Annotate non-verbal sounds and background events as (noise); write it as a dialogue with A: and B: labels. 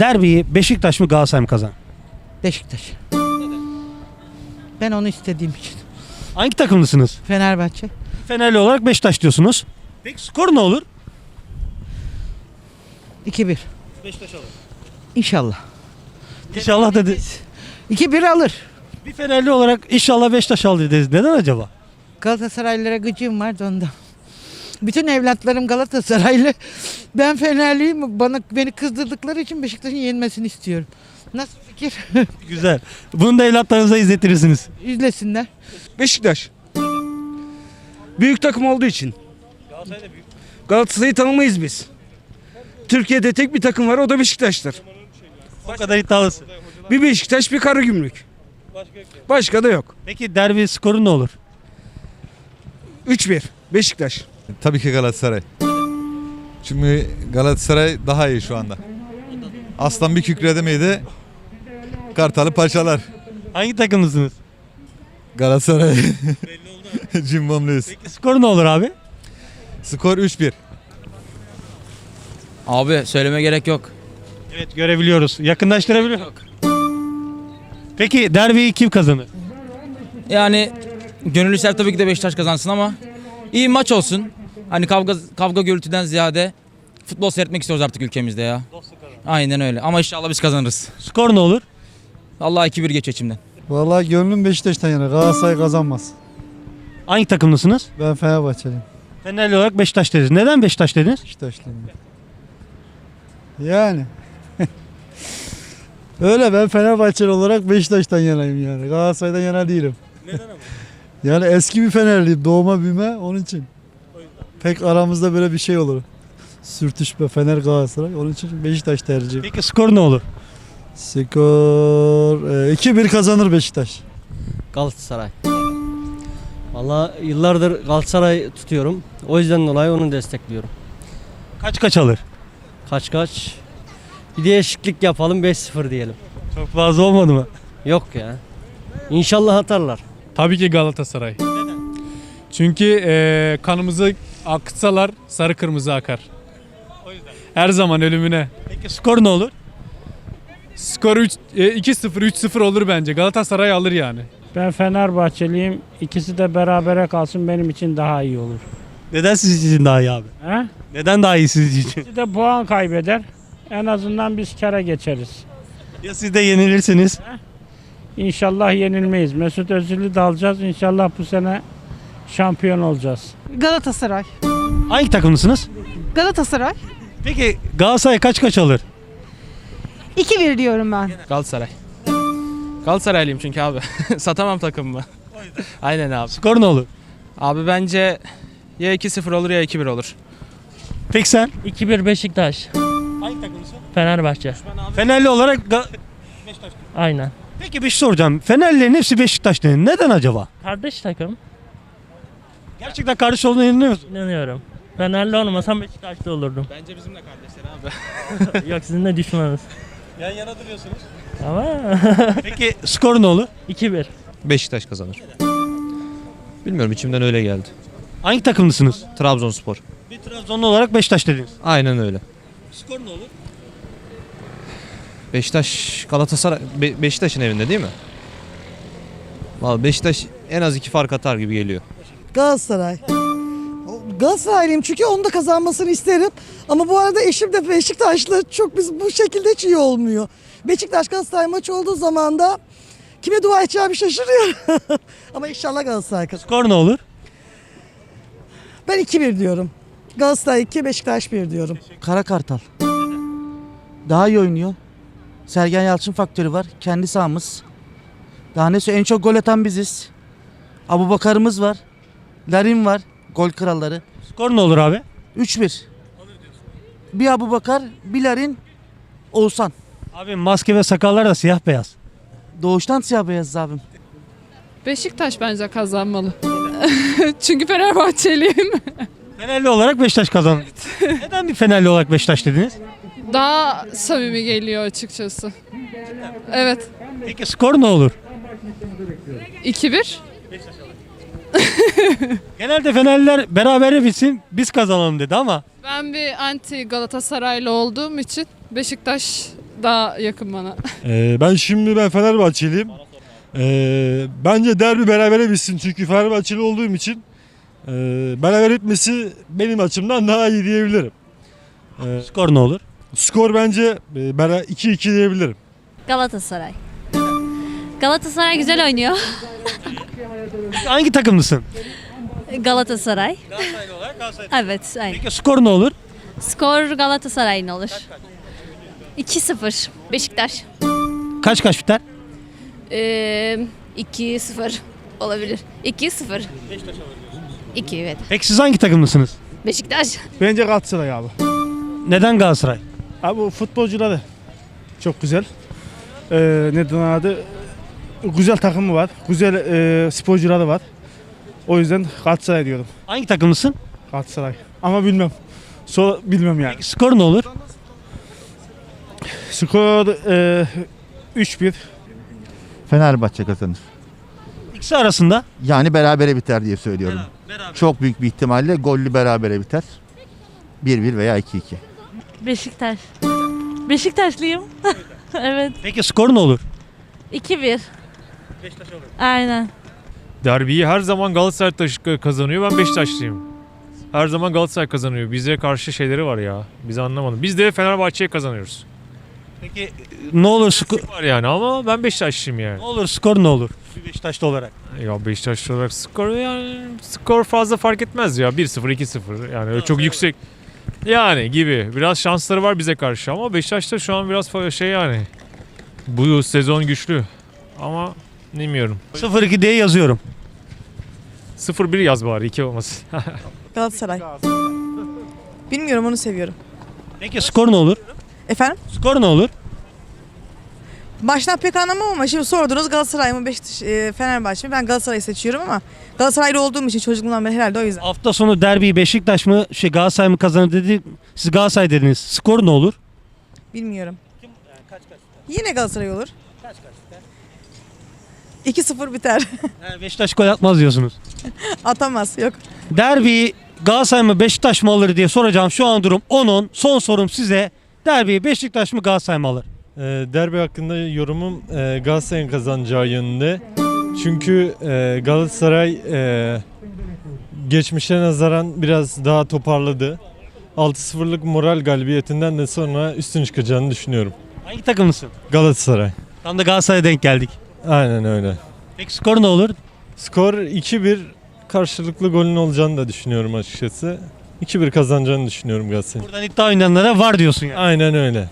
A: Derbiyi Beşiktaş mı Galatasaray mı kazan?
B: Beşiktaş. Ben onu istediğim için.
A: Hangi takımlısınız?
B: Fenerbahçe.
A: Fenerli olarak Beşiktaş diyorsunuz. Peki skor ne olur?
B: 2-1.
A: Beşiktaş alır.
B: İnşallah.
A: İnşallah dedi.
B: 2-1 alır.
A: Bir Fenerli olarak inşallah Beşiktaş alır dediniz. Neden acaba?
B: Galatasaraylılara gıcığım vardı ondan. Bütün evlatlarım Galatasaraylı. Ben Fenerliyim. Bana beni kızdırdıkları için Beşiktaş'ın yenmesini istiyorum. Nasıl fikir? (laughs)
A: Güzel. Bunu da evlatlarınıza izletirsiniz.
B: İzlesinler.
C: Beşiktaş. Büyük takım olduğu için. Galatasaray'ı tanımayız biz. Türkiye'de tek bir takım var o da Beşiktaş'tır.
A: O kadar iddialısın.
C: Bir Beşiktaş bir Karagümrük. Başka da yok.
A: Peki derbi skoru ne olur?
C: 3-1 Beşiktaş.
D: Tabii ki Galatasaray. Çünkü Galatasaray daha iyi şu anda. Aslan bir kükredi miydi? Kartalı parçalar.
A: Hangi takımlısınız?
D: Galatasaray. (laughs) Cimbomluyuz.
A: Peki skor ne olur abi?
D: Skor 3-1.
E: Abi söyleme gerek yok.
A: Evet görebiliyoruz. Yakınlaştırabiliyor Peki derbiyi kim kazanır?
E: Yani gönüllü tabii ki de Beşiktaş kazansın ama iyi maç olsun. Hani kavga kavga gürültüden ziyade futbol seyretmek istiyoruz artık ülkemizde ya. Aynen öyle. Ama inşallah biz kazanırız.
A: Skor ne olur?
E: Allah 2-1 geç içimden.
F: Vallahi gönlüm Beşiktaş'tan yana. Galatasaray kazanmaz.
A: Hangi takımlısınız?
F: Ben Fenerbahçeliyim.
A: Fenerli olarak Beşiktaş dediniz. Neden Beşiktaş dediniz?
F: Beşiktaşlıyım. Yani. (laughs) Öyle ben Fenerbahçeli olarak Beşiktaş'tan yanayım yani. Galatasaray'dan yana değilim. Neden ama? Yani eski bir Fenerliyim. Doğma büyüme onun için. Pek aramızda böyle bir şey olur. Sürtüşme Fener Galatasaray. Onun için Beşiktaş tercih.
A: Peki skor ne olur?
F: Skor e, 2-1 kazanır Beşiktaş.
G: Galatasaray. Valla yıllardır Galatasaray tutuyorum. O yüzden dolayı onu destekliyorum.
A: Kaç kaç alır?
G: Kaç kaç? Bir değişiklik yapalım 5-0 diyelim.
A: Çok fazla olmadı mı?
G: Yok ya. İnşallah atarlar.
H: Tabii ki Galatasaray. Çünkü eee, kanımızı akıtsalar sarı kırmızı akar. Her zaman ölümüne.
A: Peki skor ne olur?
H: Skor üç- e, 2-0 3-0 olur bence. Galatasaray alır yani.
I: Ben Fenerbahçeliyim. İkisi de berabere kalsın benim için daha iyi olur.
A: Neden sizin için daha iyi abi?
I: He?
A: Neden daha iyi sizin için?
I: İkisi de puan kaybeder. En azından biz kere geçeriz.
A: Ya siz de yenilirsiniz?
I: İnşallah yenilmeyiz. Mesut Özil'i de alacağız. İnşallah bu sene şampiyon olacağız.
J: Galatasaray.
A: Hangi takımlısınız?
J: Galatasaray.
A: Peki Galatasaray kaç kaç alır?
J: 2-1 diyorum ben.
H: Galatasaray. Galatasaraylıyım çünkü abi. (laughs) Satamam takımımı. (laughs) Aynen abi.
A: Skor ne olur?
H: Abi bence ya 2-0 olur ya 2-1 olur.
A: Peki sen?
I: 2-1 Beşiktaş.
A: Hangi takımlısın?
I: Fenerbahçe.
A: Fenerli olarak Ga-
I: Aynen.
A: Peki bir şey soracağım. Fenerlilerin hepsi Beşiktaş dedi. Neden acaba?
I: Kardeş takım.
A: Gerçekten kardeş olduğuna inanıyor musun?
I: İnanıyorum. Fenerli olmasam Beşiktaş'ta olurdum.
H: Bence bizimle kardeşler abi. (laughs)
I: Yok sizin de düşmanınız.
A: Yan yana duruyorsunuz.
I: Ama (laughs)
A: Peki skor ne olur?
I: 2-1.
K: Beşiktaş kazanır. Bilmiyorum içimden öyle geldi.
A: Hangi takımlısınız?
K: Trabzonspor.
A: Bir Trabzonlu olarak Beşiktaş dediniz.
K: Aynen öyle.
A: Skor ne olur?
K: Beşiktaş Galatasaray Be- Beşiktaş'ın evinde değil mi? Vallahi Beşiktaş en az iki fark atar gibi geliyor.
B: Galatasaray. Galatasaraylıyım çünkü onun da kazanmasını isterim. Ama bu arada eşim de Beşiktaşlı. Çok biz bu şekilde hiç iyi olmuyor. Beşiktaş Galatasaray maçı olduğu zaman da kime dua edeceğimi şaşırıyorum. (laughs) Ama inşallah Galatasaray kazanır.
A: Skor ne olur?
B: Ben 2-1 diyorum. Galatasaray 2, Beşiktaş 1 diyorum.
L: Kara Kartal. Daha iyi oynuyor. Sergen Yalçın faktörü var. Kendi sahamız. Daha ne en çok gol atan biziz. Abu Bakar'ımız var. Larin var. Gol kralları.
A: Skor ne olur abi?
L: 3-1. Bir Abu Bakar, bir Larin, Oğuzhan.
A: Abi maske ve sakallar da siyah beyaz.
L: Doğuştan siyah beyaz abim.
J: Beşiktaş bence kazanmalı. (laughs) Çünkü Fenerbahçeliyim.
A: Fenerli olarak Beşiktaş kazanır. Neden bir Fenerli olarak Beşiktaş dediniz?
J: Daha samimi geliyor açıkçası. Evet.
A: Peki skor ne olur?
J: 2-1. (laughs)
A: Genelde Fenerliler berabere bitsin biz kazanalım dedi ama
J: Ben bir anti Galatasaraylı olduğum için Beşiktaş daha yakın bana. (laughs)
F: Ee, ben şimdi ben Fenerbahçeliyim. Ee, bence derbi berabere bitsin çünkü Fenerbahçeli olduğum için e, beraber etmesi benim açımdan daha iyi diyebilirim. Ee,
A: Skor ne olur?
F: skor bence e, bera- 2-2 diyebilirim.
M: Galatasaray. Galatasaray güzel oynuyor.
A: Hangi takımlısın?
M: Galatasaray. Evet, aynen.
A: Peki skor ne olur?
M: Skor Galatasaray'ın olur. 2-0. Beşiktaş.
A: Kaç kaç biter?
M: Ee, 2-0 olabilir. 2-0. 2 evet.
A: Peki siz hangi takımlısınız?
M: Beşiktaş.
F: Bence Galatasaray abi.
A: Neden Galatasaray?
F: Abi bu futbolcuları çok güzel. Ee, neden adı? Güzel takımı var. Güzel e, sporcuları var. O yüzden Galatasaray diyorum.
A: Hangi takımlısın?
F: Galatasaray. Ama bilmem. So bilmem yani.
A: Peki skor ne olur?
F: Skor e, 3-1.
L: Fenerbahçe kazanır.
A: İkisi arasında.
L: Yani berabere biter diye söylüyorum. Çok büyük bir ihtimalle gollü berabere biter. 1-1 veya 2-2.
M: Beşiktaş. Beşiktaşlıyım. (laughs) evet.
A: Peki skor ne olur?
M: 2-1. Aynen.
H: Derbiyi her zaman Galatasaray taşı- kazanıyor. Ben Beşiktaşlıyım. Her zaman Galatasaray kazanıyor. Bize karşı şeyleri var ya. Biz anlamadım. Biz de Fenerbahçe'ye kazanıyoruz.
A: Peki ne olur skor
H: Var yani ama ben Beşiktaşlıyım yani.
A: ne olur skor ne olur? Bir Beşiktaşlı olarak.
H: Ya Beşiktaşlı olarak skor yani skor fazla fark etmez ya. 1-0 2-0 yani öyle çok yüksek. Yani gibi. Biraz şansları var bize karşı ama Beşiktaş'ta şu an biraz fa- şey yani. Bu sezon güçlü. Ama bilmiyorum.
A: 0-2 diye yazıyorum.
H: 0-1 yaz bari 2 olmasın. (laughs)
B: Galatasaray. Bilmiyorum onu seviyorum.
A: Peki skor ne olur?
B: Efendim?
A: Skor ne olur?
B: Baştan pek anlamam ama şimdi sordunuz Galatasaray mı Beşiktaş, e, Fenerbahçe mi? Ben Galatasaray'ı seçiyorum ama Galatasaraylı olduğum için çocukluğumdan beri herhalde o yüzden.
A: Hafta sonu derbiyi Beşiktaş mı şey Galatasaray mı kazanır dedi. Siz Galatasaray dediniz. Skor ne olur?
B: Bilmiyorum. Yine Galatasaray olur. Kaç kaç biter? 2-0 biter.
A: Yani Beşiktaş gol atmaz diyorsunuz. (laughs)
B: Atamaz yok.
A: Derbiyi Galatasaray mı Beşiktaş mı alır diye soracağım. Şu an durum 10-10. Son sorum size. Derbiyi Beşiktaş mı Galatasaray mı alır?
F: Ee, derbi hakkında yorumum e, Galatasaray'ın kazanacağı yönünde. Çünkü e, Galatasaray e, geçmişe nazaran biraz daha toparladı. 6-0'lık moral galibiyetinden de sonra üstün çıkacağını düşünüyorum.
A: Hangi takımlısın?
F: Galatasaray.
A: Tam da Galatasaray'a denk geldik.
F: Aynen öyle.
A: Peki skor ne olur?
F: Skor 2-1 karşılıklı golün olacağını da düşünüyorum açıkçası. 2-1 kazanacağını düşünüyorum Galatasaray'ın.
A: Buradan iddia oynayanlara var diyorsun yani.
F: Aynen öyle.